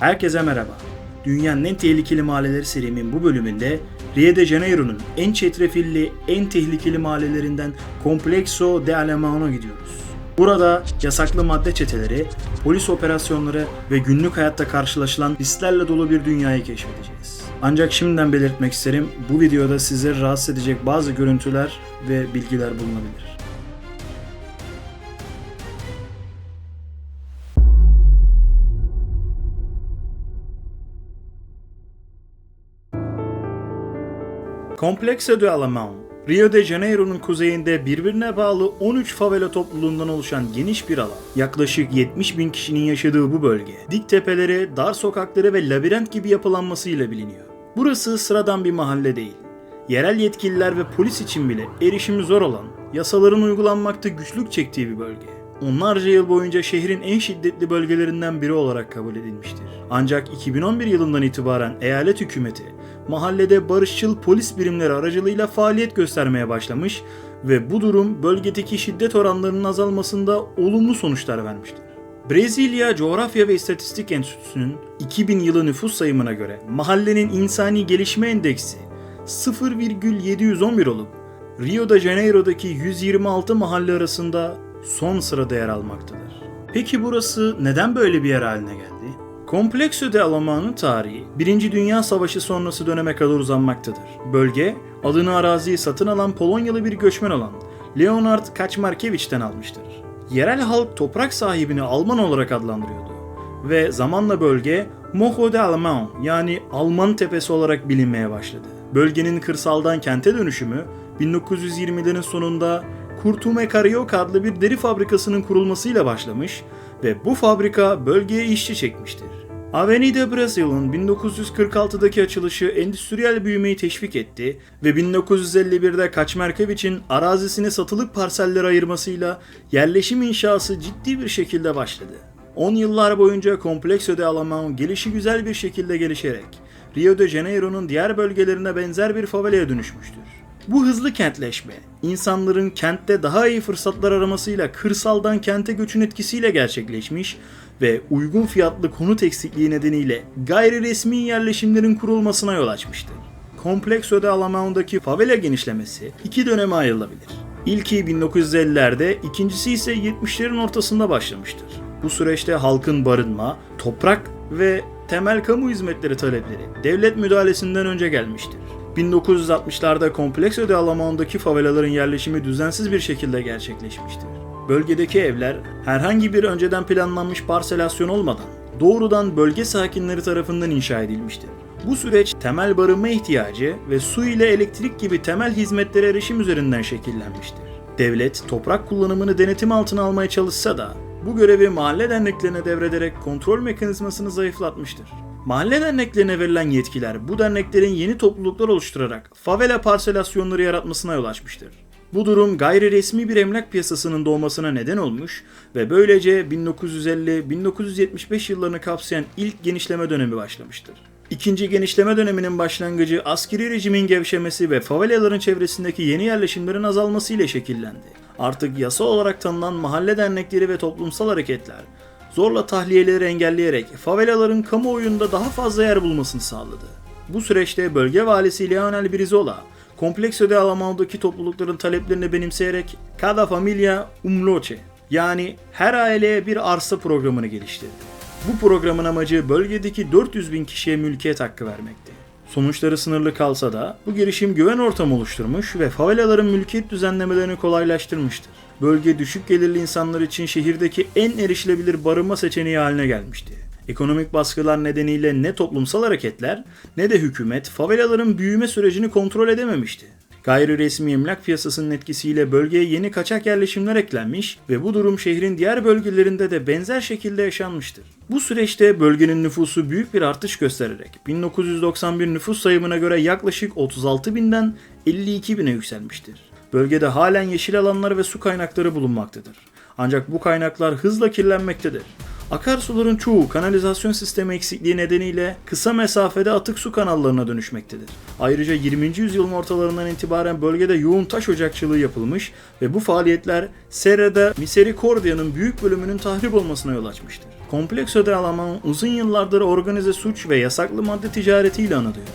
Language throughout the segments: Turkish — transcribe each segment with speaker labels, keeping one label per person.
Speaker 1: Herkese merhaba. Dünyanın en tehlikeli mahalleleri serimin bu bölümünde Rio de Janeiro'nun en çetrefilli, en tehlikeli mahallelerinden Complexo de Alemão'na gidiyoruz. Burada yasaklı madde çeteleri, polis operasyonları ve günlük hayatta karşılaşılan risklerle dolu bir dünyayı keşfedeceğiz. Ancak şimdiden belirtmek isterim, bu videoda sizleri rahatsız edecek bazı görüntüler ve bilgiler bulunabilir. Complexo de Alemão, Rio de Janeiro'nun kuzeyinde birbirine bağlı 13 favela topluluğundan oluşan geniş bir alan. Yaklaşık 70 bin kişinin yaşadığı bu bölge, dik tepeleri, dar sokakları ve labirent gibi yapılanmasıyla biliniyor. Burası sıradan bir mahalle değil. Yerel yetkililer ve polis için bile erişimi zor olan, yasaların uygulanmakta güçlük çektiği bir bölge onlarca yıl boyunca şehrin en şiddetli bölgelerinden biri olarak kabul edilmiştir. Ancak 2011 yılından itibaren eyalet hükümeti mahallede barışçıl polis birimleri aracılığıyla faaliyet göstermeye başlamış ve bu durum bölgedeki şiddet oranlarının azalmasında olumlu sonuçlar vermiştir. Brezilya Coğrafya ve İstatistik Enstitüsü'nün 2000 yılı nüfus sayımına göre mahallenin insani gelişme endeksi 0,711 olup Rio de Janeiro'daki 126 mahalle arasında son sırada yer almaktadır. Peki burası neden böyle bir yer haline geldi? Complexo de Alemão'nun tarihi 1. Dünya Savaşı sonrası döneme kadar uzanmaktadır. Bölge, adını araziyi satın alan Polonyalı bir göçmen olan Leonard Kaczmarkiewicz'ten almıştır. Yerel halk toprak sahibini Alman olarak adlandırıyordu ve zamanla bölge Morro de Alemão yani Alman Tepesi olarak bilinmeye başladı. Bölgenin kırsaldan kente dönüşümü 1920'lerin sonunda Kurtume Carioca adlı bir deri fabrikasının kurulmasıyla başlamış ve bu fabrika bölgeye işçi çekmiştir. Avenida Brasil'ın 1946'daki açılışı endüstriyel büyümeyi teşvik etti ve 1951'de Kaçmerkeviç'in arazisini satılık parsellere ayırmasıyla yerleşim inşası ciddi bir şekilde başladı. 10 yıllar boyunca Complexo de Alemão gelişi güzel bir şekilde gelişerek Rio de Janeiro'nun diğer bölgelerine benzer bir favelaya dönüşmüştür. Bu hızlı kentleşme, insanların kentte daha iyi fırsatlar aramasıyla kırsaldan kente göçün etkisiyle gerçekleşmiş ve uygun fiyatlı konut eksikliği nedeniyle gayri resmi yerleşimlerin kurulmasına yol açmıştır. Complexo de Alemão'daki favela genişlemesi iki döneme ayrılabilir. İlki 1950'lerde, ikincisi ise 70'lerin ortasında başlamıştır. Bu süreçte halkın barınma, toprak ve temel kamu hizmetleri talepleri devlet müdahalesinden önce gelmiştir. 1960'larda Complexo de Alemão'daki favelaların yerleşimi düzensiz bir şekilde gerçekleşmiştir. Bölgedeki evler herhangi bir önceden planlanmış parselasyon olmadan doğrudan bölge sakinleri tarafından inşa edilmiştir. Bu süreç temel barınma ihtiyacı ve su ile elektrik gibi temel hizmetlere erişim üzerinden şekillenmiştir. Devlet toprak kullanımını denetim altına almaya çalışsa da bu görevi mahalle derneklerine devrederek kontrol mekanizmasını zayıflatmıştır. Mahalle derneklerine verilen yetkiler bu derneklerin yeni topluluklar oluşturarak favela parselasyonları yaratmasına yol açmıştır. Bu durum gayri resmi bir emlak piyasasının doğmasına neden olmuş ve böylece 1950-1975 yıllarını kapsayan ilk genişleme dönemi başlamıştır. İkinci genişleme döneminin başlangıcı askeri rejimin gevşemesi ve favelaların çevresindeki yeni yerleşimlerin azalması ile şekillendi. Artık yasa olarak tanınan mahalle dernekleri ve toplumsal hareketler zorla tahliyeleri engelleyerek favelaların kamuoyunda daha fazla yer bulmasını sağladı. Bu süreçte bölge valisi Leonel Brizola, Complexo de Alemão'daki toplulukların taleplerini benimseyerek Cada Familia un yani her aileye bir arsa programını geliştirdi. Bu programın amacı bölgedeki 400 bin kişiye mülkiyet hakkı vermekti. Sonuçları sınırlı kalsa da bu girişim güven ortamı oluşturmuş ve favelaların mülkiyet düzenlemelerini kolaylaştırmıştır. Bölge düşük gelirli insanlar için şehirdeki en erişilebilir barınma seçeneği haline gelmişti. Ekonomik baskılar nedeniyle ne toplumsal hareketler ne de hükümet favelaların büyüme sürecini kontrol edememişti. Gayri resmi emlak piyasasının etkisiyle bölgeye yeni kaçak yerleşimler eklenmiş ve bu durum şehrin diğer bölgelerinde de benzer şekilde yaşanmıştır. Bu süreçte bölgenin nüfusu büyük bir artış göstererek 1991 nüfus sayımına göre yaklaşık 36 binden 52 bine yükselmiştir. Bölgede halen yeşil alanlar ve su kaynakları bulunmaktadır. Ancak bu kaynaklar hızla kirlenmektedir. Akarsuların çoğu kanalizasyon sistemi eksikliği nedeniyle kısa mesafede atık su kanallarına dönüşmektedir. Ayrıca 20. yüzyılın ortalarından itibaren bölgede yoğun taş ocakçılığı yapılmış ve bu faaliyetler Serra'da Misericordia'nın büyük bölümünün tahrip olmasına yol açmıştır. Complexo de Alamán uzun yıllardır organize suç ve yasaklı madde ticaretiyle anılıyor.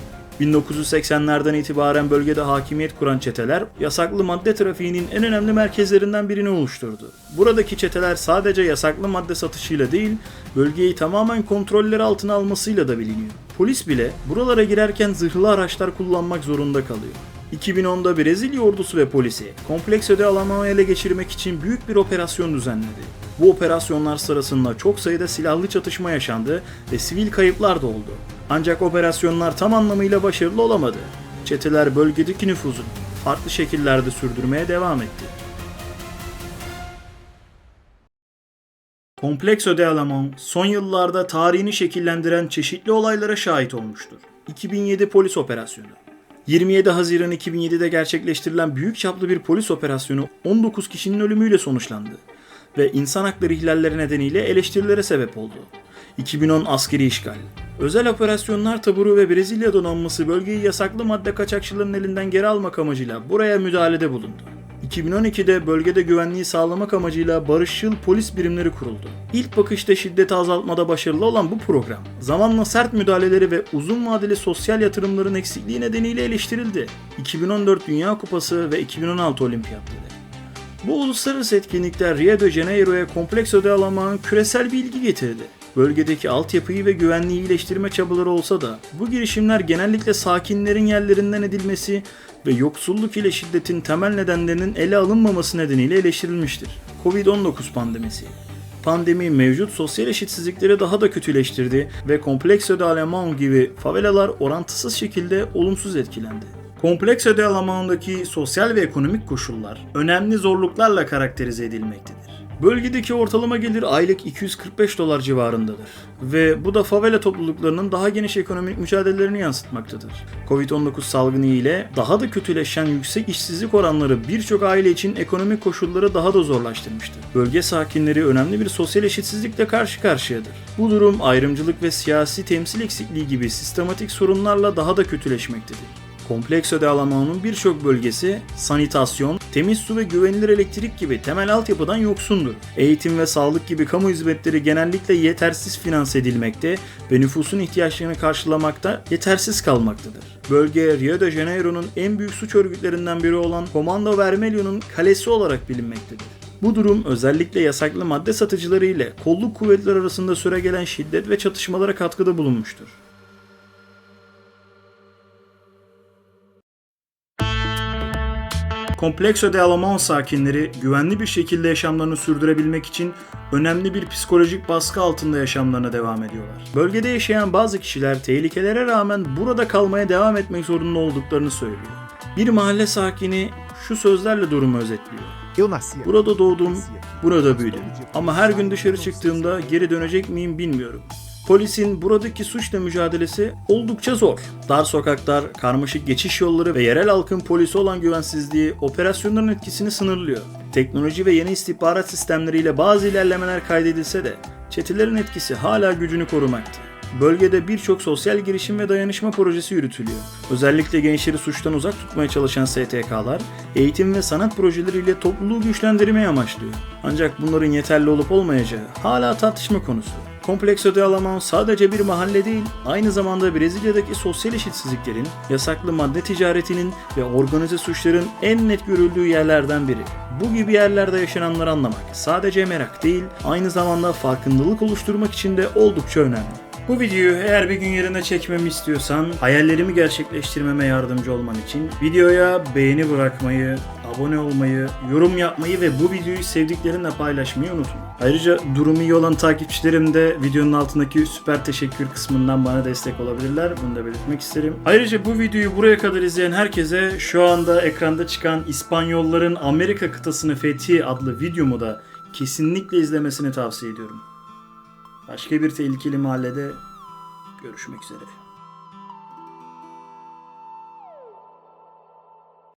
Speaker 1: 1980'lerden itibaren bölgede hakimiyet kuran çeteler yasaklı madde trafiğinin en önemli merkezlerinden birini oluşturdu. Buradaki çeteler sadece yasaklı madde satışıyla değil, bölgeyi tamamen kontrolleri altına almasıyla da biliniyor. Polis bile buralara girerken zırhlı araçlar kullanmak zorunda kalıyor. 2010'da Brezilya ordusu ve polisi Complexo de Alamán'ı ele geçirmek için büyük bir operasyon düzenledi. Bu operasyonlar sırasında çok sayıda silahlı çatışma yaşandı ve sivil kayıplar da oldu. Ancak operasyonlar tam anlamıyla başarılı olamadı. Çeteler bölgedeki nüfuzunu farklı şekillerde sürdürmeye devam etti. Complexo de Alamán son yıllarda tarihini şekillendiren çeşitli olaylara şahit olmuştur. 2007 polis operasyonu 27 Haziran 2007'de gerçekleştirilen büyük çaplı bir polis operasyonu 19 kişinin ölümüyle sonuçlandı ve insan hakları ihlalleri nedeniyle eleştirilere sebep oldu. 2010 askeri işgal. Özel operasyonlar taburu ve Brezilya donanması bölgeyi yasaklı madde kaçakçılarının elinden geri almak amacıyla buraya müdahalede bulundu. 2012'de bölgede güvenliği sağlamak amacıyla barışçıl polis birimleri kuruldu. İlk bakışta şiddeti azaltmada başarılı olan bu program, zamanla sert müdahaleleri ve uzun vadeli sosyal yatırımların eksikliği nedeniyle eleştirildi. 2014 Dünya Kupası ve 2016 Olimpiyatları. Bu uluslararası etkinlikler Rio de Janeiro'ya Complexo de Alamán küresel bir ilgi getirdi. Bölgedeki altyapıyı ve güvenliği iyileştirme çabaları olsa da bu girişimler genellikle sakinlerin yerlerinden edilmesi ve yoksulluk ile şiddetin temel nedenlerinin ele alınmaması nedeniyle eleştirilmiştir. Covid-19 pandemisi Pandemi mevcut sosyal eşitsizlikleri daha da kötüleştirdi ve Complexo de Alemán gibi favelalar orantısız şekilde olumsuz etkilendi. Complexo de Alemán'daki sosyal ve ekonomik koşullar önemli zorluklarla karakterize edilmektedir. Bölgedeki ortalama gelir aylık 245 dolar civarındadır ve bu da favela topluluklarının daha geniş ekonomik mücadelelerini yansıtmaktadır. Covid-19 salgını ile daha da kötüleşen yüksek işsizlik oranları birçok aile için ekonomik koşulları daha da zorlaştırmıştır. Bölge sakinleri önemli bir sosyal eşitsizlikle karşı karşıyadır. Bu durum ayrımcılık ve siyasi temsil eksikliği gibi sistematik sorunlarla daha da kötüleşmektedir. Complexo de Alamán'ın birçok bölgesi sanitasyon, temiz su ve güvenilir elektrik gibi temel altyapıdan yoksundur. Eğitim ve sağlık gibi kamu hizmetleri genellikle yetersiz finanse edilmekte ve nüfusun ihtiyaçlarını karşılamakta yetersiz kalmaktadır. Bölge Rio de Janeiro'nun en büyük suç örgütlerinden biri olan Comando Vermelho'nun kalesi olarak bilinmektedir. Bu durum özellikle yasaklı madde satıcıları ile kolluk kuvvetler arasında süregelen şiddet ve çatışmalara katkıda bulunmuştur. Complexo de Alamán sakinleri güvenli bir şekilde yaşamlarını sürdürebilmek için önemli bir psikolojik baskı altında yaşamlarına devam ediyorlar. Bölgede yaşayan bazı kişiler tehlikelere rağmen burada kalmaya devam etmek zorunda olduklarını söylüyor. Bir mahalle sakini şu sözlerle durumu özetliyor. Burada doğdum, burada büyüdüm. Ama her gün dışarı çıktığımda geri dönecek miyim bilmiyorum. Polisin buradaki suçla mücadelesi oldukça zor. Dar sokaklar, karmaşık geçiş yolları ve yerel halkın polisi olan güvensizliği operasyonların etkisini sınırlıyor. Teknoloji ve yeni istihbarat sistemleriyle bazı ilerlemeler kaydedilse de çetelerin etkisi hala gücünü korumakta. Bölgede birçok sosyal girişim ve dayanışma projesi yürütülüyor. Özellikle gençleri suçtan uzak tutmaya çalışan STK'lar, eğitim ve sanat projeleriyle topluluğu güçlendirmeyi amaçlıyor. Ancak bunların yeterli olup olmayacağı hala tartışma konusu. Complexo de Alamán sadece bir mahalle değil, aynı zamanda Brezilya'daki sosyal eşitsizliklerin, yasaklı madde ticaretinin ve organize suçların en net görüldüğü yerlerden biri. Bu gibi yerlerde yaşananları anlamak sadece merak değil, aynı zamanda farkındalık oluşturmak için de oldukça önemli. Bu videoyu eğer bir gün yerine çekmemi istiyorsan, hayallerimi gerçekleştirmeme yardımcı olman için videoya beğeni bırakmayı, abone olmayı, yorum yapmayı ve bu videoyu sevdiklerinle paylaşmayı unutma. Ayrıca durumu iyi olan takipçilerim de videonun altındaki süper teşekkür kısmından bana destek olabilirler. Bunu da belirtmek isterim. Ayrıca bu videoyu buraya kadar izleyen herkese şu anda ekranda çıkan İspanyolların Amerika kıtasını fethi adlı videomu da kesinlikle izlemesini tavsiye ediyorum. Başka bir tehlikeli mahallede görüşmek üzere.